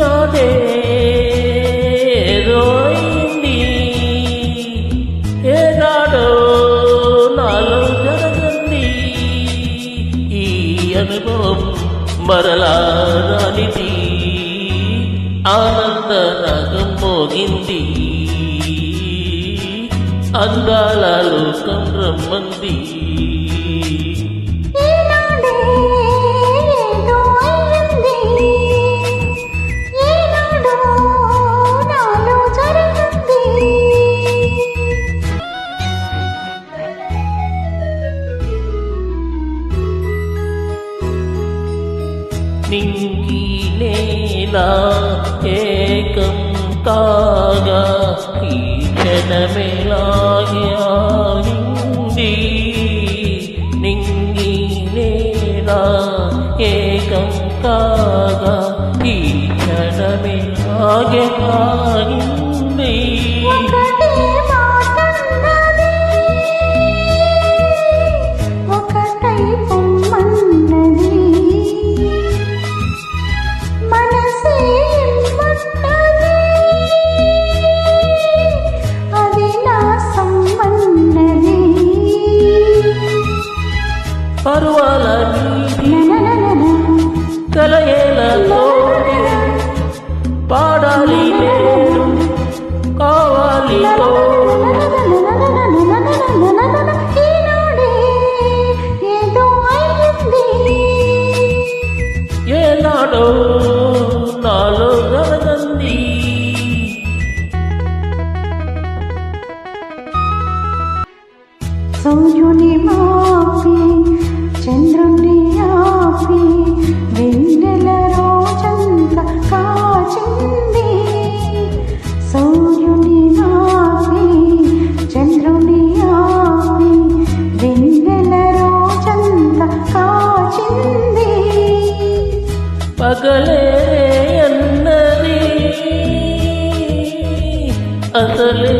ఈనాడే రోయింది. ఏనాడో నాలో జరగంది. ఈ అనుభవం మరలా రానిది. ఆనంద రాగం మోగింది. అందాల లోకం రమ్మంది. మింగిలేలా ఏకం కాగా ఈ క్షణమేలాగింది నింగిలేలా ఏకం కాగా ఈ క్షణమేలాగింది పరువాల కలయేలతో పాడాలి కావాలి ఏనాడో నాలో జరగంది సూర్యుని మాపి చంద్రుణ్ణి ఆపి వెన్నెల రోజంత కాచింది. సూర్యుని ఆపి చంద్రుని ఆపి వెన్నెల రోజంత కాచింది. పగలే అన్నది అసలే